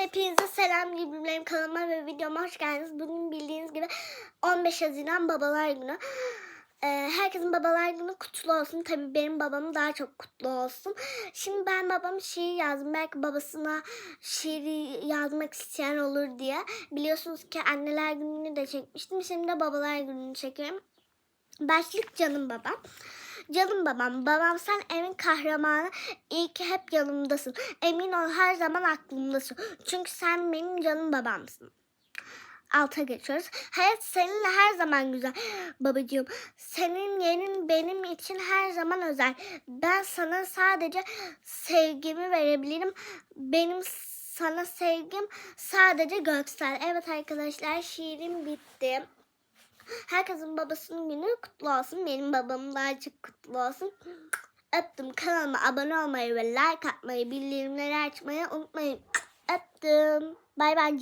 Hepinize selam benim kanalıma ve videoma hoş geldiniz. Bugün bildiğiniz gibi 15 Haziran Babalar Günü. Ee, herkesin Babalar Günü kutlu olsun. Tabii benim babamın daha çok kutlu olsun. Şimdi ben babam şiir yazdım. Belki babasına şiir yazmak isteyen olur diye. Biliyorsunuz ki anneler gününü de çekmiştim. Şimdi de babalar gününü çekiyorum. Başlık canım babam. Canım babam, babam sen evin kahramanı. İyi ki hep yanımdasın. Emin ol her zaman aklımdasın. Çünkü sen benim canım babamsın. Alta geçiyoruz. Hayat seninle her zaman güzel. Babacığım senin yerin benim için her zaman özel. Ben sana sadece sevgimi verebilirim. Benim sana sevgim sadece göksel. Evet arkadaşlar şiirim bitti. Herkesin babasının günü kutlu olsun. Benim babamın daha çok kutlu olsun. Öptüm. Kanalıma abone olmayı ve like atmayı, bildirimleri açmayı unutmayın. Öptüm. Bay bay